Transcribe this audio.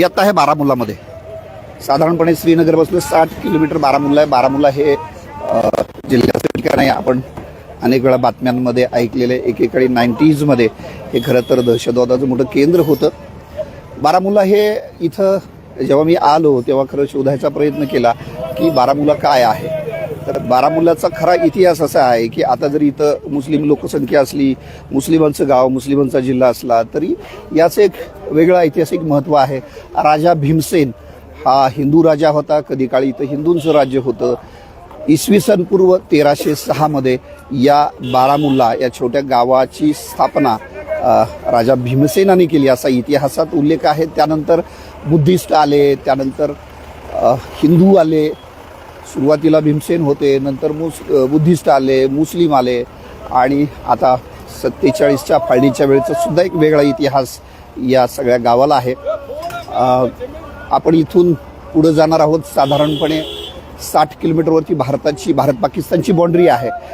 इयत्ता आहे बारामुल्लामध्ये. साधारणपणे श्रीनगरपासून साठ किलोमीटर बारामुल्ला आहे. बारामुल्ला हे जिल्ह्याचं ठिकाण आहे. आपण अनेक वेळा बातम्यांमध्ये ऐकलेले एकेकाळी नाईन्टीजमध्ये हे खरं तर दहशतवादाचं मोठं केंद्र होतं. बारामुल्ला हे इथं जेव्हा मी आलो तेव्हा खरं शोधायचा प्रयत्न केला की बारामुल्ला काय आहे? तर बारामुल्लाचा खरा इतिहास असा आहे की आता जरी इथं मुस्लिम लोकसंख्या असली मुस्लिमांचं गाव मुस्लिमांचा जिल्हा असला तरी याचं एक वेगळं ऐतिहासिक महत्त्व आहे. राजा भीमसेन हा हिंदू राजा होता. कधी काळी इथं हिंदूंचं राज्य होतं. इसवी सन पूर्व तेराशे सहामध्ये या बारामुल्ला या छोट्या गावाची स्थापना राजा भीमसेनाने केली. असा इतिहासात उल्लेख आहे. त्यानंतर बुद्धिस्ट आले त्यानंतर हिंदू आले सुरुवातीला भीमसेन होते नंतर मुस बुद्धिस्ट आले मुस्लिम आले आणि आता सत्तेचाळीसच्या फाळणीच्या वेळेचा सुद्धा एक वेगळा इतिहास या सगळ्या गावाला आहे. आपण इथून पुढं जाणार आहोत साधारणपणे साठ किलोमीटरवरती भारताची भारत पाकिस्तानची बाँड्री आहे.